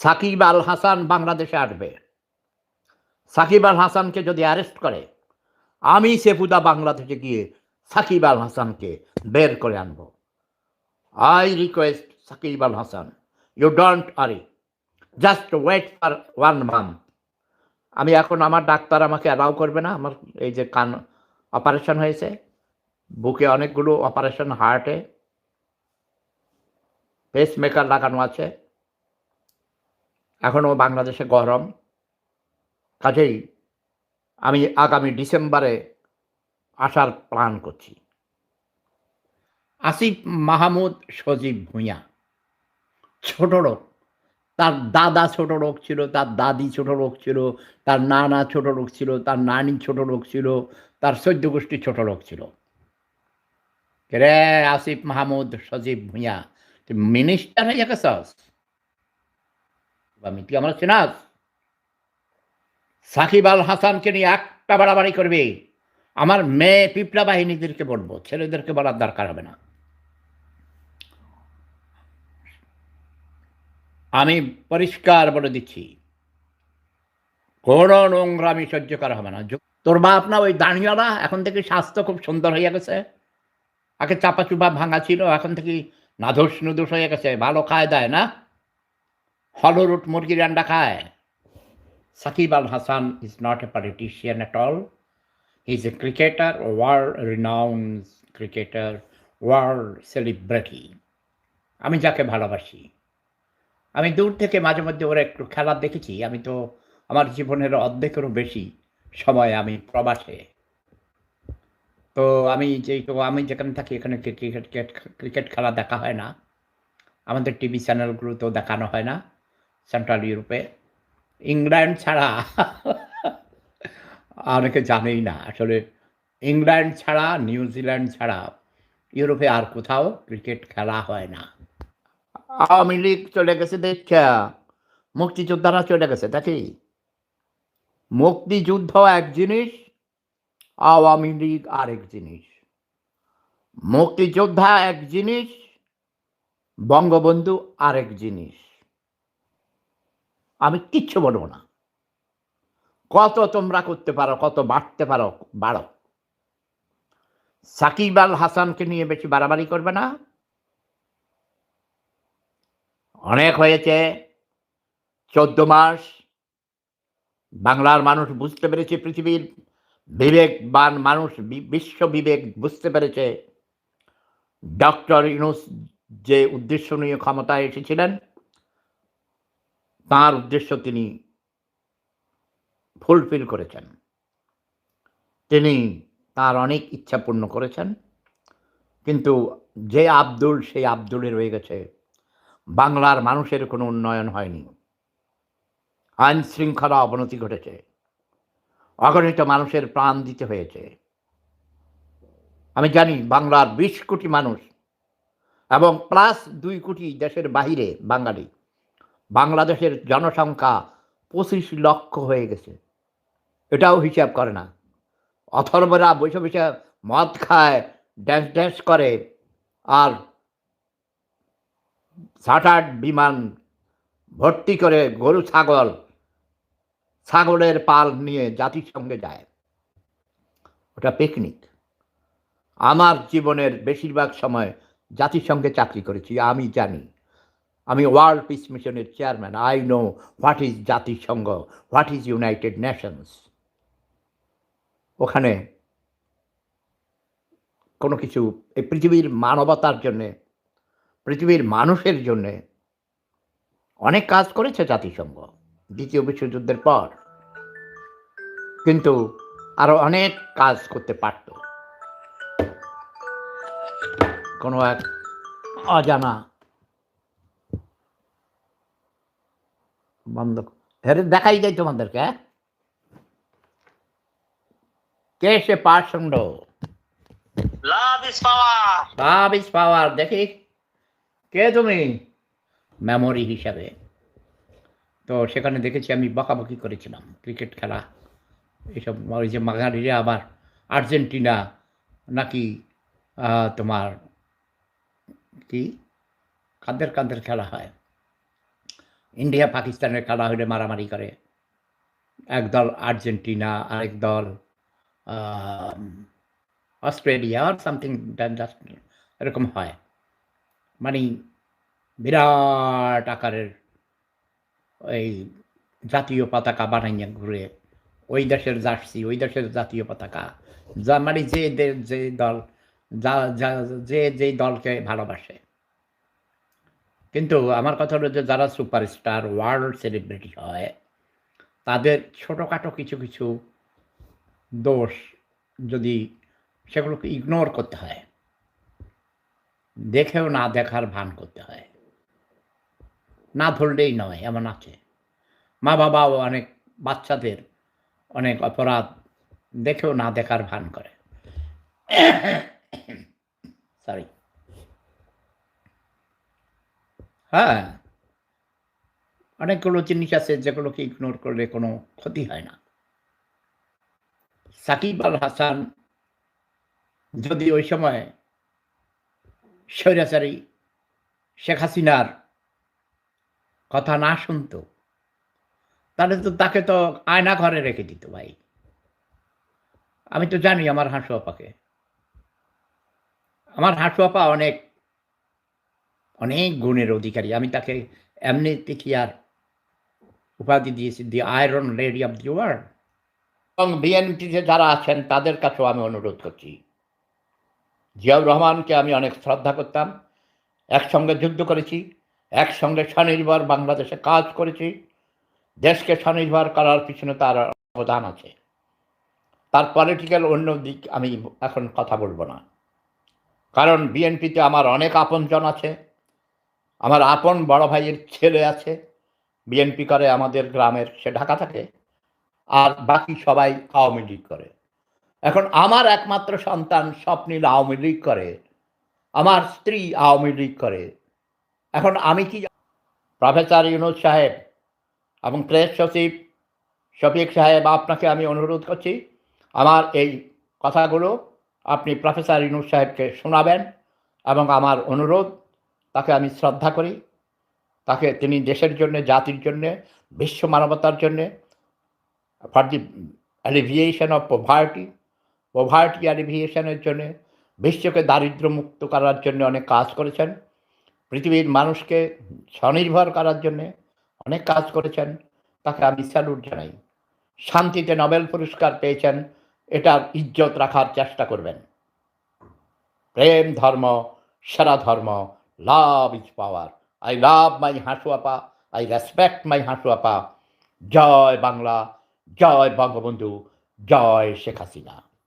সাকিব আল হাসান বাংলাদেশে আসবে। সাকিব আল হাসানকে যদি অ্যারেস্ট করে, আমি সেফুদা বাংলাদেশে গিয়ে সাকিব আল হাসানকে বের করে আনব। I request Shakib Al Hasan you don't worry just wait for one month আমি এখন আমার ডাক্তার আমাকে অ্যালাউ করবে না, আমার এই যে কান অপারেশন হয়েছে, বুকে অনেকগুলো অপারেশন হার্টে পেস মেকার লাগানো আছে। এখনও বাংলাদেশে গরম। কাজেই আমি আগামী ডিসেম্বরে আসার প্ল্যান করছি। আসিফ মাহমুদ সজীব ভূঁইয়া, ছোট রোগ তার দাদা ছোট রোগ ছিল, তার দাদি ছোট রোগ ছিল, তার নানা ছোট রোগ ছিল, তার নানি ছোট রোগ ছিল, তার সৈদ্য গোষ্ঠী ছোট রোগ ছিল। রে আসিফ মাহমুদ সজীব ভূঁইয়া, তুই মিনিস্টার হয়ে গেছস? আমি তুই আমার চিনাস সাকিব আল হাসানকে নিয়ে একটা বাড়াবাড়ি করবি। আমার মেয়ে পিপলা বাহিনীদেরকে বলব, ছেলেদেরকে বলার দরকার হবে না। আমি পরিষ্কার বলে দিচ্ছি, কোনো নোংরামি সহ্য করা হবে না। তোর বাপ না ওই দাঁড়িয়ালা এখন থেকে স্বাস্থ্য খুব সুন্দর হয়ে গেছে। আগে চাপা চুপা ভাঙা ছিল, এখন থেকে নাধস নুদোষ হয়ে গেছে, ভালো খায় দেয় না। হলরুট মুরগির আন্ডা খায়। Shakib Al Hasan is not a politician at all is a cricketer world renowned cricketer world celebrity আমি যাকে ভালোবাসি। আমি দূর থেকে মাঝে মধ্যে ওরা একটু খেলা দেখেছি। আমি তো আমার জীবনের অর্ধেকেরও বেশি সময় আমি প্রবাসে। তো আমি যে তো আমি যেখানে থাকি এখানে ক্রিকেট ক্রিকেট খেলা দেখা হয় না। আমাদের টিভি চ্যানেলগুলোতেও দেখানো হয় না। সেন্ট্রাল ইউরোপে ইংল্যান্ড ছাড়া অনেকে জানেই না। আসলে ইংল্যান্ড ছাড়া নিউজিল্যান্ড ছাড়া ইউরোপে আর কোথাও ক্রিকেট খেলা হয় না। আওয়ামী লীগ চলে গেছে দেখা। মুক্তিযোদ্ধারা চলে গেছে দেখি মুক্তিযুদ্ধ এক জিনিস, আওয়ামী লীগ আরেক জিনিস। মুক্তিযোদ্ধা এক জিনিস, বঙ্গবন্ধু আরেক জিনিস। আমি কিচ্ছু বলব না। কত তোমরা করতে পারো, কত বাড়তে পারো, বাড়ো। সাকিব আল হাসানকে নিয়ে বেশি বাড়াবাড়ি করবে না। অনেক হয়েছে, চোদ্দ মাস, বাংলার মানুষ বুঝতে পেরেছে, পৃথিবীর বিবেকবান মানুষ বিশ্ব বিবেক বুঝতে পেরেছে। ডক্টর ইউনুস যে উদ্দেশ্য নিয়ে ক্ষমতায় এসেছিলেন তার উদ্দেশ্য তিনি ফুলফিল করেছেন। তিনি তার অনেক ইচ্ছা পূর্ণ করেছেন। কিন্তু যে আব্দুল, সেই আব্দুলে রয়ে গেছে। বাংলার মানুষের কোনো উন্নয়ন হয়নি। আইন শৃঙ্খলা অবনতি ঘটেছে। অগণিত মানুষের প্রাণ দিতে হয়েছে। আমি জানি বাংলার বিশ কোটি মানুষ এবং প্লাস দুই কোটি দেশের বাহিরে বাঙালি। বাংলাদেশের জনসংখ্যা পঁচিশ লক্ষ হয়ে গেছে। এটাও হিসাব করে না। অথর্বরা বসে বসে মদ খায়, ড্যান্স ড্যান্স করে, আর চার্টার্ড বিমান ভর্তি করে গরু, ছাগল, ছাগলের পাল নিয়ে জাতিসংঘে যায়। ওটা পিকনিক আমার জীবনের বেশিরভাগ সময় জাতিসংঘে চাকরি করেছি, আমি জানি। আমি ওয়ার্ল্ড পিস মিশনের chairman, I know what is জাতিসংঘ, হোয়াট ইজ ইউনাইটেড নেশনস। ওখানে কোনো কিছু, এই পৃথিবীর মানবতার জন্যে, পৃথিবীর মানুষের জন্যে অনেক কাজ করেছে জাতিসংঘ, দ্বিতীয় বিশ্বযুদ্ধের পর। কিন্তু আরও অনেক কাজ করতে পারত। কোনো এক অজানা বন্ধ হেরে দেখাই যায় তোমাদেরকে। হ্যাঁ? কে সে পাষণ্ড? Love is power. Love is power দেখি। কে তুমি? মেমোরি হিসাবে। তো সেখানে দেখেছি আমি বকাবকি করেছিলাম ক্রিকেট খেলা। এসব ওই যে মাঘারিরা আবার আর্জেন্টিনা নাকি তোমার কি? কাদের কাদের খেলা হয়? ইন্ডিয়া, পাকিস্তানের খেলা হলে মারামারি করে? একদল আর্জেন্টিনা, আরেক দল অস্ট্রেলিয়া আর সামথিং এরকম হয়। মানে বিরাট আকারের ওই জাতীয় পতাকা বানাইয়া ঘুরে, ওই দেশের জার্সি, ওই দেশের জাতীয় পতাকা, যা মানে যে যে দল যা, যা- যে দলকে ভালোবাসে। কিন্তু আমার কথা হলো যে যারা সুপারস্টার ওয়ার্ল্ড সেলিব্রিটি হয়, তাদের ছোটোখাটো কিছু কিছু দোষ যদি সেগুলোকে ইগনোর করতে হয়, দেখেও না দেখার ভান করতে হয়, না ধরলেই নয়, এমন আছে। মা বাবাও অনেক, বাচ্চাদের অনেক অপরাধ দেখেও না দেখার ভান করে। সরি হ্যাঁ। অনেকগুলো জিনিস আছে যেগুলোকে ইগনোর করলে কোনো ক্ষতি হয় না। সাকিব আল হাসান যদি ওই সময় স্বৈরাচারী শেখ হাসিনার কথা না শুনতো, তাহলে তো তাকে তো আয়না ঘরে রেখে দিত ভাই। আমি তো জানি আমার হাঁসু আপাকে। আমার হাঁসু আপা অনেক অনেক গুণের অধিকারী। আমি তাকে এমনি কি আর উপাধি দিয়েছি? The iron lady of the world এবং বিএনপিতে যারা আছেন, তাদের কাছেও আমি অনুরোধ করছি। জিয়াউর রহমানকে আমি অনেক শ্রদ্ধা করতাম। একসঙ্গে যুদ্ধ করেছি, একসঙ্গে স্বনির্ভর বাংলাদেশে কাজ করেছি। দেশকে স্বনির্ভর করার পিছনে তার অবদান আছে। তার পলিটিক্যাল অন্য দিক আমি এখন কথা বলব না। কারণ বিএনপিতে আমার অনেক আপনজন আছে। আমার আপন বড় ভাইয়ের ছেলে আছে বিএনপি করে আমাদের গ্রামের, সে ঢাকা থাকে, আর বাকি সবাই আওয়ামী লীগ করে। এখন আমার একমাত্র সন্তান স্বপ্নীল আওয়ামী লীগ করে, আমার স্ত্রী আওয়ামী লীগ করে। এখন আমি কি প্রফেসর ইউনুস সাহেব এবং প্রেস সচিব শফিক সাহেব, আপনাকে আমি অনুরোধ করছি, আমার এই কথাগুলো আপনি প্রফেসর ইউনুস সাহেবকে শোনাবেন এবং আমার অনুরোধ তাকে আমি শ্রদ্ধা করি। তাকে তিনি দেশের জন্য, জাতির জন্য, বিশ্ব মানবতার জন্যে for the alleviation of poverty poverty অ্যালিভিয়েশনের জন্যে, বিশ্বকে দারিদ্র্য মুক্ত করার জন্য অনেক কাজ করেছেন। পৃথিবীর মানুষকে স্বনির্ভর করার জন্যে অনেক কাজ করেছেন। তাকে আমি স্যালুট জানাই। শান্তিতে নোবেল পুরস্কার পেয়েছেন। এটার ইজ্জত রাখার চেষ্টা করবেন। প্রেম ধর্ম, সেরা ধর্ম love is power I love my হাঁসুয়াপা I respect my হাঁসুয়াপা জয় বাংলা জয় বঙ্গবন্ধু জয় শেখ হাসিনা